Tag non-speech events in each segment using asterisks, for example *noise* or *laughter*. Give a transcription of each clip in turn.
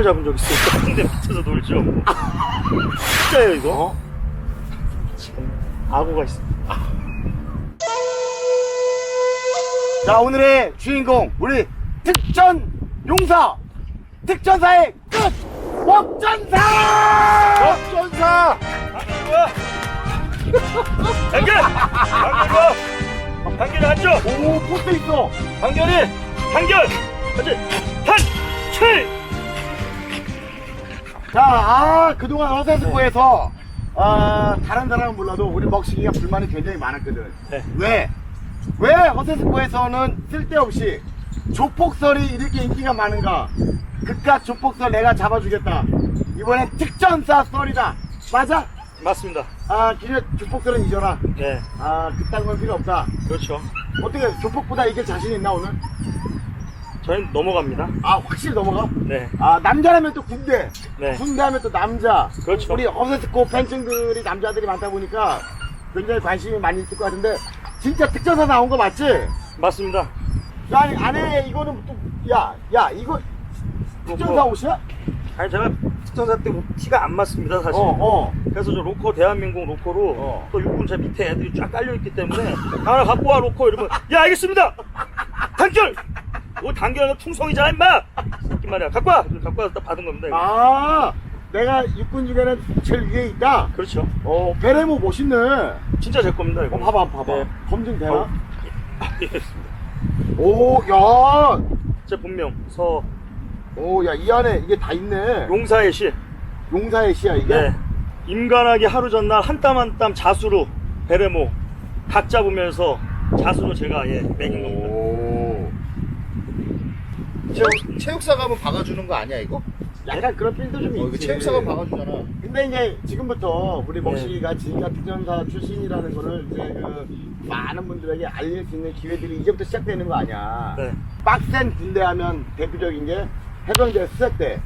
탕진을 잡은 적 있어요. *laughs* 근데 밑에서 놀죠. 진짜예요 이거? 어? 참 악어가 있어. *laughs* 자 오늘의 주인공 우리 특전 용사 특전사의 끝 목전사 목전사 단결! 단결! 단결이 하죠? 오 포트 있어! 단결! 하지! 단칠! 자 아, 그동안 어세스코에서 아, 다른 사람은 몰라도 우리 먹식이가 불만이 굉장히 많았거든 네. 왜? 왜 허세스코에서는 쓸데없이 조폭설이 이렇게 인기가 많은가? 그깟 조폭설 내가 잡아주겠다. 이번엔 특전사 썰이다. 맞아? 맞습니다. 아, 기존 조폭설은 잊어라. 네, 아, 그딴 건 필요 없다. 그렇죠. 어떻게 조폭보다 이게 자신 있나 오늘? 저희는 넘어갑니다. 아, 확실히 넘어가? 네, 아, 남자라면 또 군대. 네. 군대 하면 또 남자. 그렇죠. 우리 허세스코 팬층들이 남자들이 많다 보니까 굉장히 관심이 많이 있을 것 같은데 진짜 특전사 나온 거 맞지? 맞습니다. 야, 아니, 안에 이거는 또, 야, 야, 이거 특전사 뭐, 옷이야? 아니 제가 특전사 때 티가 안 맞습니다 사실. 어, 어. 그래서 저 로커 대한민국 로커로 어. 또 육군 제 밑에 애들이 쫙 깔려 있기 때문에 *laughs* 하나 갖고 와 로커 이러면 야 알겠습니다. 단결. 이거 단결은 충성이잖아 임마. 이 말이야 갖고 와. 그래서 갖고 와서 딱 받은 겁니다. 이거. 아, 내가 육군 중에는 제일 위에 있다? 그렇죠. 어, 베레모 멋있네. 어, 진짜 제 겁니다 이거. 봐봐, 봐봐. 네. 검증되나? 어. *laughs* 알겠습니다. 오, 야. 제 본명 서 오, 야, 이 안에 이게 다 있네. 용사의 시. 용사의 시야, 이게? 네. 임관하게 하루 전날 한 땀 한 땀 자수로 베레모 각 잡으면서 자수로 제가 예 매긴 겁니다. 오. 체육, 체육사가 한번 박아주는 거 아니야 이거? 약간 그런 필도 좀 어, 이거 있지. 체육사가 박아주잖아. 근데 이제 지금부터 우리 네. 먹식이가 진짜 특전사 출신이라는 거를 이제 그 많은 분들에게 알릴 수 있는 기회들이 이제부터 시작되는 거 아니야. 네. 빡센 군대 하면 대표적인 게 해병대 수색대.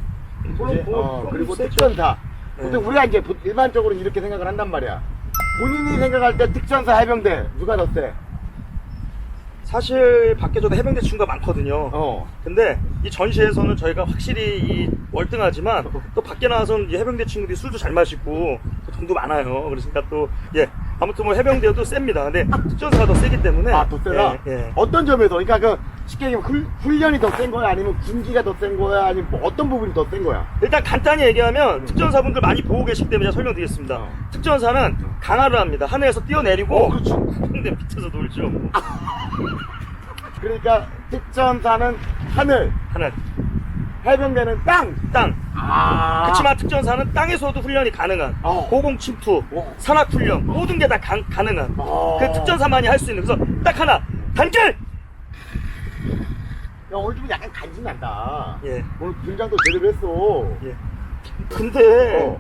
물론 그치? 뭐, 어, 그건 그리고 세죠. 특전사. 네. 보통 우리가 이제 보- 일반적으로 이렇게 생각을 한단 말이야. 본인이 생각할 때 특전사 해병대 누가 더 세? 사실 밖에 저도 해병대 친구가 많거든요. 어. 근데 이 전시에서는 저희가 확실히 이 월등하지만 또 밖에 나와서는 이 해병대 친구들이 술도 잘 마시고 또 돈도 많아요. 그러니까 또 예. 아무튼 뭐 해병대도 셉니다. 근데 특전사가 더 세기 때문에 아, 더 세다? 예, 예. 어떤 점에서? 그러니까 그 쉽게 얘기하면 훌, 훈련이 더 센 거야? 아니면 군기가 더 센 거야? 아니면 뭐 어떤 부분이 더 센 거야? 일단 간단히 얘기하면 특전사분들 많이 보고 계시기 때문에 제가 설명드리겠습니다. 어. 특전사는 강화를 합니다. 하늘에서 뛰어내리고 어, 그렇죠. 근데 밑에서 놀죠. *laughs* 그러니까 특전사는 하늘, 하늘, 해병대는 땅. 땅. 아. 그렇지만 특전사는 땅에서도 훈련이 가능한 어. 고공 침투, 어. 산악 훈련 모든 게 다 가능한 어. 그 특전사만이 할 수 있는 그래서 딱 하나 단결. 야, 오늘 좀 약간 간지 난다. 예. 오늘 분장도 제대로 했어. 예. 근데 어.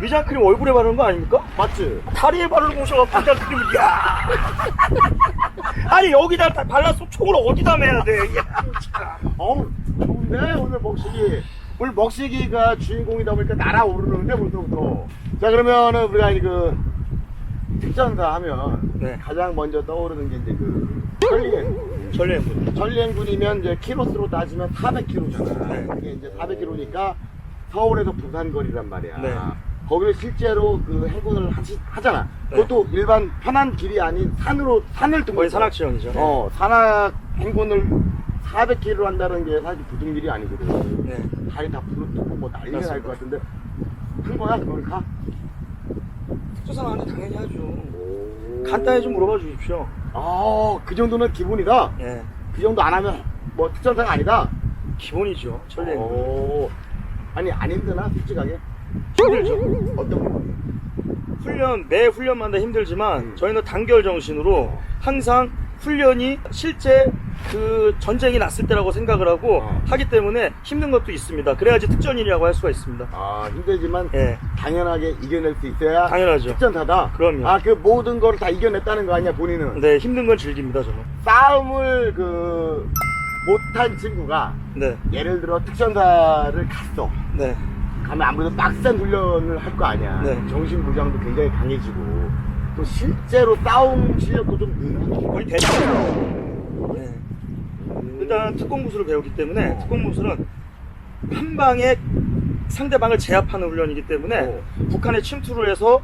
위장 크림 얼굴에 바르는 거 아닙니까? 맞지? 다리에 바르고 오셔갖고 위장 크림 야. 아니 여기다 다 발라서 총을 어디다 매야 돼? 야, 참. 어우, 좋은데? 오늘 먹식이. 오늘 먹식이가 주인공이다 보니까 날아오르는데, 벌써부터. 자, 그러면은 우리가 이그 특전사 하면 네. 가장 먼저 떠오르는 게 이제 그 전리행. 전례군. 전리행군이면 이제 키로수로 따지면 400km잖아. 네. 이게 이제 400km니까 서울에서 부산 거리란 말이야. 네. 거기를 실제로 그 해군을 하시, 하잖아. 네. 그것도 일반 편한 길이 아닌 산으로 산을 뚫고 거의 산악지형이죠. 어, 산악 행군을 400km 한다는 게 사실 보통 일이 아니거든. 네. 다리 다 부르뜨고 뭐 난리가 날. 것 같은데 큰 거야 그걸 가? 특전사는 당연히 하죠. 오. 간단히 좀 물어봐 주십시오. 아, 그 정도는 기본이다. 예. 그 정도 안 하면 뭐 특전사가 아니다. 기본이죠. 전례군. 오. 아니 안 힘드나 솔직하게? 힘들죠. 어떤 부분? 훈련 매 훈련마다 힘들지만 저희는 단결 정신으로 항상 훈련이 실제 그 전쟁이 났을 때라고 생각을 하고 어. 하기 때문에 힘든 것도 있습니다. 그래야지 특전이라고 할 수가 있습니다. 아 힘들지만 예, 당연하게 이겨낼 수 있어야 당연하죠. 특전사다. 그럼요. 아 그 모든 걸 다 이겨냈다는 거 아니야 본인은? 네, 힘든 건 즐깁니다, 저는. 싸움을 그 못한 친구가 네, 예를 들어 특전사를 갔어. 네, 가면 아무래도 빡센 훈련을 할 거 아니야. 네. 정신 무장도 굉장히 강해지고 또 실제로 싸움 실력도 좀 느는 거의 대죠. 네. 일단 특공 무술을 배우기 때문에 특공 무술은 한 방에 상대방을 제압하는 훈련이기 때문에 어. 북한에 침투를 해서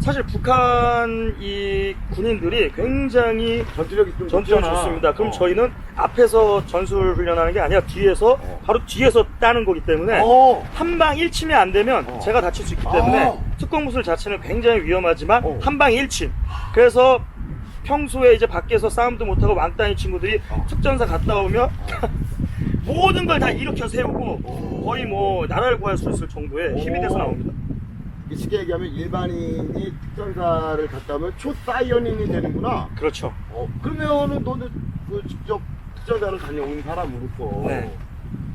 사실 북한 이 군인들이 굉장히 전투력이 좀 전투력. 좋습니다. 그럼 어. 저희는 앞에서 전술 훈련하는 게 아니라 뒤에서 어. 바로 뒤에서 따는 거기 때문에 어. 한방 1침이 안 되면 어. 제가 다칠 수 있기 때문에 어. 특공 무술 자체는 굉장히 위험하지만 어. 한방 1침. 그래서 평소에 이제 밖에서 싸움도 못하고 왕따인 친구들이 어. 특전사 갔다 오면 *laughs* 모든 걸 다 일으켜 세우고 거의 뭐 나라를 구할 수 있을 정도의 힘이 돼서 오. 나옵니다. 쉽게 얘기하면 일반인이 특전사를 갔다 오면 초사이언인이 되는구나. 그렇죠. 어, 그러면은 너는 그 직접 특전사를 다녀온 사람으로서 네.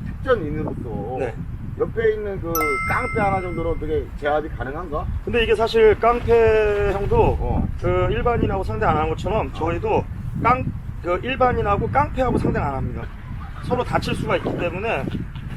특전인으로서 네. 옆에 있는 그 깡패 하나 정도는 어떻게 제압이 가능한가? 근데 이게 사실 깡패 형도 어. 그 일반인하고 상대 안 하는 것처럼 저희도 깡, 그 일반인하고 깡패하고 상대 안 합니다. 서로 다칠 수가 있기 때문에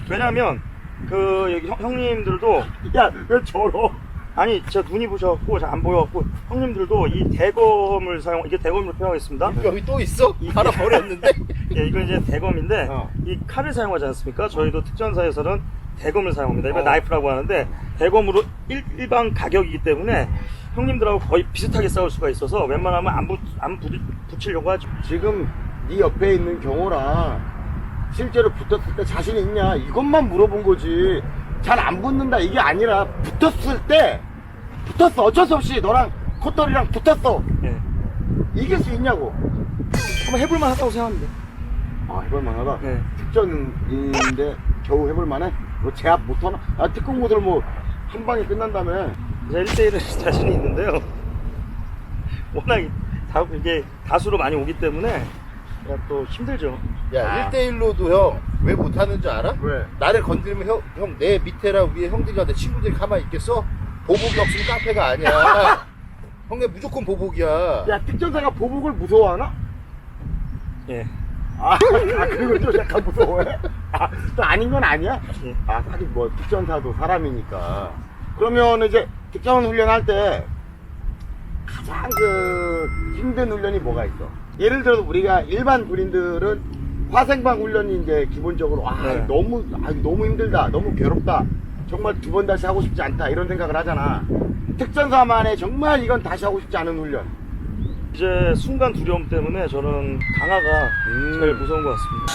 왜냐면 그 여기 형, 형님들도 *laughs* 야, 왜 저러? 아니 제가 눈이 부셔갖고 잘 안 보여갖고 형님들도 이 대검을 사용 이게 대검으로 표현하겠습니다. 여기 또 있어? 하나 버렸는데? *laughs* 예, 이건 이제 대검인데 어. 이 칼을 사용하지 않습니까? 저희도 특전사에서는 대검을 사용합니다. 이걸 어. 나이프라고 하는데 대검으로 일, 일반 가격이기 때문에 형님들하고 거의 비슷하게 싸울 수가 있어서 웬만하면 안, 붙, 안 붙, 붙이려고 하죠. 지금 네 옆에 있는 경호랑 실제로 붙었을 때 자신 있냐 이것만 물어본 거지 잘 안 붙는다 이게 아니라 붙었을 때 붙었어 어쩔 수 없이 너랑 콧돌이랑 붙었어 예. 이길 수 있냐고 한번 해볼만 하다고 생각합니다. 아 해볼만하다 네. 특전인데 겨우 해볼만해 너 제압 못하나 아 특공고들 뭐 한 방에 끝난다며 제가 1대1은 자신이 있는데요. *laughs* 워낙 다, 이게 다수로 많이 오기 때문에 그냥 또 힘들죠. 야, 아. 1대1로도 형, 왜 못하는 줄 알아? 왜? 나를 건들면 형, 형, 내 밑에랑 위에 형들이랑 내 친구들이 가만히 있겠어? 보복이 없으면 깡패가 아니야. *laughs* 형네 무조건 보복이야. 야 특전사가 보복을 무서워하나? 예. 아, 아 그리고 좀 약간 무서워해? 아, 또 아닌 건 아니야? 예. 아, 사실 뭐, 특전사도 사람이니까. 그러면 이제 특전 훈련할 때 가장 그 힘든 훈련이 뭐가 있어? 예를 들어서 우리가 일반 군인들은 화생방 훈련이 이제 기본적으로 아, 네. 너무, 아, 너무 힘들다. 너무 괴롭다. 정말 두 번 다시 하고 싶지 않다. 이런 생각을 하잖아. 특전사만의 정말 이건 다시 하고 싶지 않은 훈련. 이제 순간 두려움 때문에 저는 강화가 음. 제일 무서운 것 같습니다.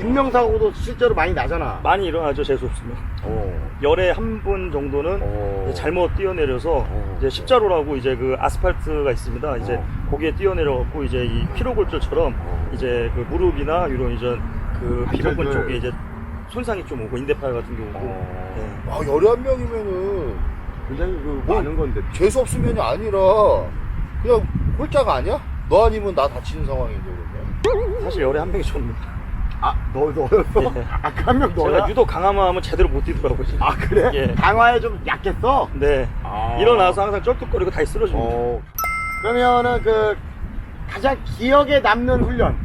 인명사고도 실제로 많이 나잖아. 많이 일어나죠, 재수 없으면. 어. 열에 한분 정도는 어. 이제 잘못 뛰어내려서 어. 이제 십자로라고 이제 그 아스팔트가 있습니다. 이제 어. 거기에 뛰어내려갖고 이제 이 피로골절처럼 어. 이제 그 무릎이나 이런 이제 그 비로근 관절들. 쪽에 이제 손상이 좀 오고 인대팔 같은 게 오고 어. 예. 아, 열에 한 명이면은 굉장히 그 뭐? 많은 건데. 재수 없으면이 아니라 그냥 홀짝 아니야? 너 아니면 나 다치는 상황인데 그러면. 사실 열에 한 명이 좋습니다. 아, 너, 너였어? 예. 아까 한명 너야? 제가 유독 강화만 하면 제대로 못 뛰더라고요. 아, 그래? 예. 강화에 좀 약했어? 네. 아. 일어나서 항상 쩔뚝거리고 다시 쓰러집니다. 어. 그러면은 그 가장 기억에 남는 훈련.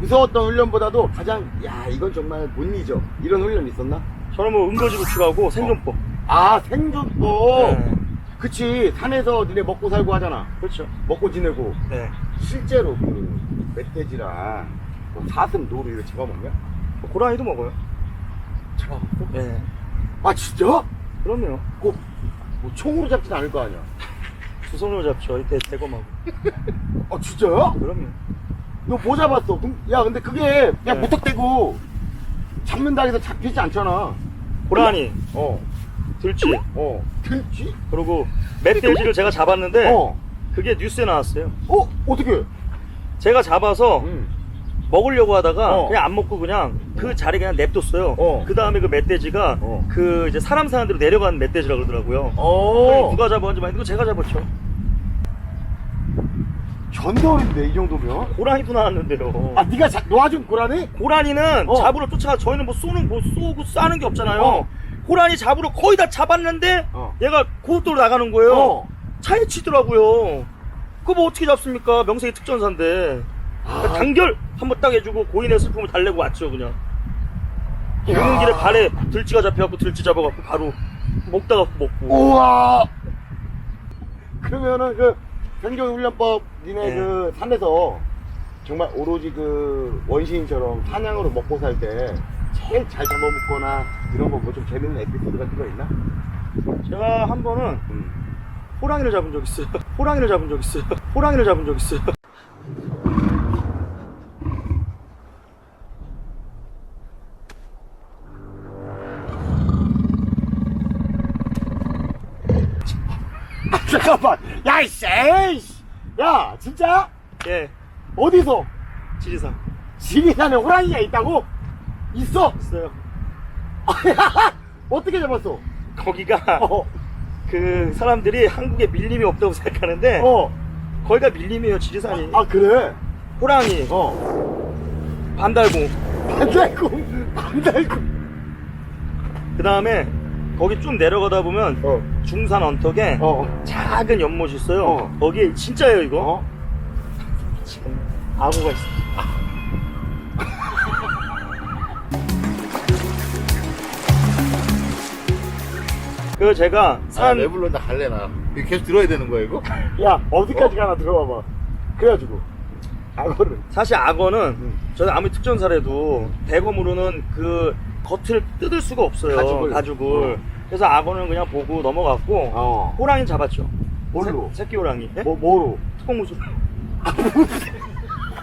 무서웠던 훈련보다도 가장, 야, 이건 정말 못 잊어. 이런 훈련 있었나? 저는 뭐 응거지 구축하고 생존법. 아, 생존법. 네. 그치. 산에서 니네 먹고 살고 하잖아. 그렇죠. 먹고 지내고. 네. 실제로 그 멧돼지랑 뭐 사슴, 노루 이거 잡아먹냐? 뭐 고라니도 먹어요. 잡아먹어? 네. 아, 진짜? 그럼요. 꼭, 뭐 총으로 잡진 않을 거 아니야? 두 손으로 잡죠. 이때 대검하고. *laughs* 아, 진짜요? 그럼요. 너 뭐 잡았어? 그- 야, 근데 그게 그냥 네. 무턱대고 잡는다 해서 잡히지 않잖아. 고라니, 어, 들쥐, 어. 들지? 그리고 멧돼지를 제가 잡았는데 어. 그게 뉴스에 나왔어요. 어? 어떻게? 제가 잡아서 응. 먹으려고 하다가 어. 그냥 안 먹고 그냥 그 자리 그냥 냅뒀어요. 어. 그 다음에 그 멧돼지가 어. 그 이제 사람 사는 데로 내려가는 멧돼지라 그러더라고요. 어. 누가 잡았는지 그거 제가 잡았죠. 전설인데, 이 정도면? 고라니도 나왔는데요. 아, 네가 자, 놓아준 고라니? 고라니는 어. 잡으러 쫓아가 저희는 뭐 쏘는 뭐 쏘고 싸는 게 없잖아요. 어. 고라니 잡으러 거의 다 잡았는데 어. 얘가 고속도로 나가는 거예요. 어. 차에 치더라고요. 그거 뭐 어떻게 잡습니까? 명색이 특전사인데. 아. 단결 한번 딱 해주고 고인의 슬픔을 달래고 왔죠 그냥. 오는 길에 발에 들쥐가 잡혀갖고 들쥐 잡아갖고 바로 먹다가 먹고 우와. 그러면은 그 생존훈련법 니네 네. 그 산에서 정말 오로지 그 원시인처럼 사냥으로 먹고 살 때 제일 잘 잡아먹거나 이런 거 뭐 좀 재밌는 에피소드 같은 거 있나? 제가 한 번은 음. 호랑이를 잡은 적 있어요 *laughs* 호랑이를 잡은 적 있어요 *laughs* 호랑이를 잡은 적 있어요 잠깐만. 야, 이씨. 에이씨. 야, 진짜? 예 어디서? 지리산 지리산에 호랑이가 있다고? 있어? 있어요 *laughs* 어떻게 잡았어? 거기가 어, 그 사람들이 한국에 밀림이 없다고 생각하는데 어. 거기가 밀림이에요 지리산이 아, 그래? 호랑이 어. 반달곰 반달곰, 반달곰. 그 다음에 거기 좀 내려가다 보면 어, 중산 언덕에 어, 작은 연못이 있어요 어. 거기에 진짜예요 이거 어. 참, 악어가 있어 *laughs* 그 제가 아, 산왜 불렀나 갈래나. 이거 계속 들어야 되는 거야 이거? *laughs* 야, 어디까지 가나 들어봐봐. 그래가지고. 악어를. 사실 악어는 음. 저는 아무리 특전사라도 대검으로는 그 겉을 뜯을 수가 없어요 가죽을. 가죽을 어. 그래서 악어는 그냥 보고 넘어갔고 어. 호랑이 잡았죠 뭘로? 새, 새끼 호랑이 예? 뭐, 뭐로? 특공 무술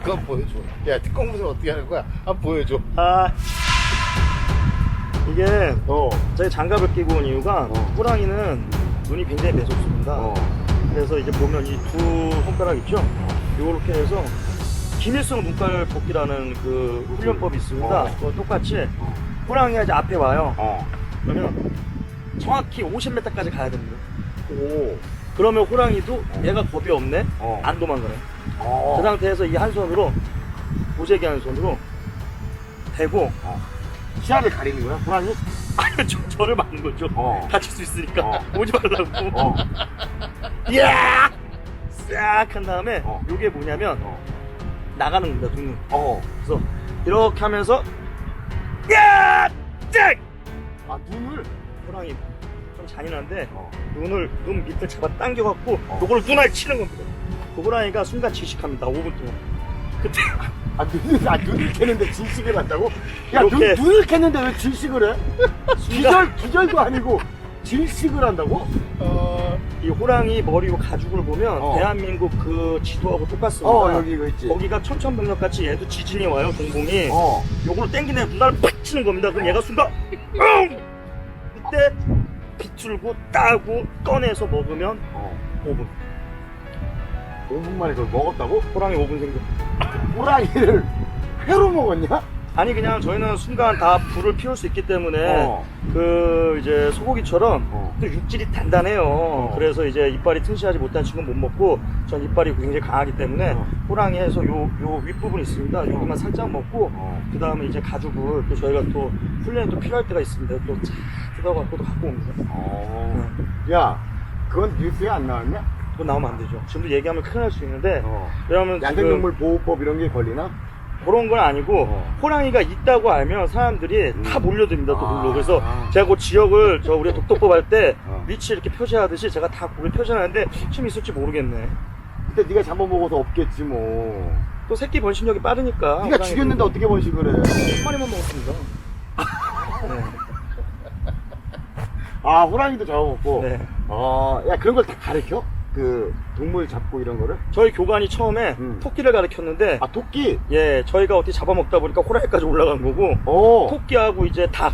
그건 보여줘. 야 특공 무술 어떻게 하는 거야? 한번 보여줘. 아 이게 어. 제가 장갑을 끼고 온 이유가 어. 호랑이는 눈이 굉장히 매섭습니다 어. 그래서 이제 보면 이 두 손가락 있죠 요렇게 해서 김일성 눈깔 뽑기라는 그 훈련법이 있습니다 어. 그거 똑같이 호랑이가 이제 앞에 와요 어. 그러면 정확히 50m까지 가야 됩니다 오. 그러면 호랑이도 얘가 겁이 없네 어. 안 도망가네 어. 그 상태에서 이 한 손으로 보재기 한 손으로 대고 시야를 가리는 거야, 호랑이? *laughs* 아니 저, 저를 막는 거죠 어. 다칠 수 있으니까 어. *laughs* 오지 말라고 어. 야! 싹 한 다음에 어. 이게 뭐냐면 어. 나가는 겁니다 눈을 어. 그래서 이렇게 하면서 야! 짝! 아, 눈을? 호랑이 좀 잔인한데 어. 눈을 눈 밑을 잡아 당겨갖고 어. 요걸 눈알 치는 겁니다 그 호랑이가 순간 지식합니다 5분 동안 그때 *laughs* 아, 눈을, 아, 눈을 캐는데 질식을 한다고? 야, 눈, 이렇게. 눈을 캐는데 왜 질식을 해? 기절, 기절도 아니고 질식을 한다고? 어... 이 호랑이 머리로 가죽을 보면 어. 대한민국 그 지도하고 똑같습니다 어, 여기 이거 있지. 거기가 천천백력 같이 얘도 지진이 와요 동봉이 어. 요걸로 땡기네 눈알을 팍 치는 겁니다. 그럼 얘가 순간 응! 그때 비틀고 따고 꺼내서 먹으면 어. 5분. 5분 만에 그걸 먹었다고? 호랑이 5분 생겨. 호랑이를 회로 먹었냐? 아니 그냥 저희는 순간 다 불을 피울 수 있기 때문에 어. 그 이제 소고기처럼 어. 또 육질이 단단해요. 그래서 이제 이빨이 튼실하지 못한 친구는 못 먹고 전 이빨이 굉장히 강하기 때문에 어. 호랑이에서 요, 요 윗부분 있습니다. 여기만 살짝 먹고 어. 그 다음에 이제 가죽을 또 저희가 또 훈련이 또 필요할 때가 있습니다. 또쫙 뜯어갖고 또 갖고 옵니다. 어. 야, 그건 뉴스에 안 나왔냐? 그건 나오면 안 되죠. 지금도 얘기하면 큰일 날 수 있는데 어. 왜냐하면 지금 야생동물 보호법 이런 게 걸리나? 그런 건 아니고 어. 호랑이가 있다고 알면 사람들이 음. 다 몰려듭니다 또 아. 놀러 그래서 제가 그 지역을 저 우리 독도법 할 때 어. 위치 이렇게 표시하듯이 제가 다 거기 표시하는데 좀 있을지 모르겠네 그때 네가 잡아먹어서 없겠지 뭐. 또 새끼 번식력이 빠르니까 네가. 죽였는데 어떻게 번식을 해? 한 마리만 먹었습니다 네. 아, 호랑이도 잡아먹고. 네. 어, 야, 그런 걸 다 가르쳐? 그, 동물 잡고 이런 거를? 저희 교관이 처음에 음. 토끼를 가르쳤는데 아, 토끼? 예 저희가 어떻게 잡아먹다 보니까 호랑이까지 올라간 거고 오. 토끼하고 이제 닭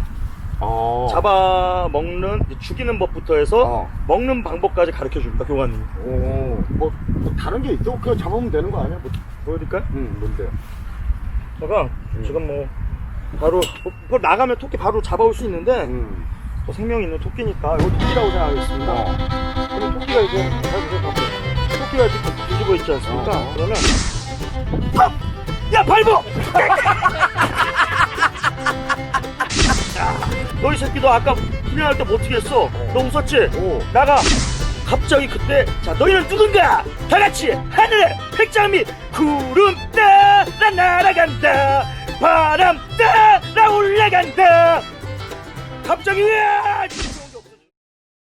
어. 잡아먹는 죽이는 법부터 해서 어. 먹는 방법까지 가르쳐 줍니다 교관님이 오. 뭐, 뭐, 다른 게 있어? 그냥 잡으면 되는 거 아니야? 뭐, 보여드릴까요? 응, 뭔데? 제가 음. 지금 뭐 바로 뭐, 뭐 나가면 토끼 바로 잡아올 수 있는데 응. 또 생명 있는 토끼니까 이거 토끼라고 생각하겠습니다. 있지 않습니까? 어. 그러면 아! 야 밟어! 너이 새끼 너 아까 훈련할 때뭐 어떻게 했어? 너 웃었지? 오. 나가 갑자기 그때 자 너희는 누군가 다 같이 하늘에 백장미 구름 따라 날아간다 바람 따라 올라간다 갑자기 으아!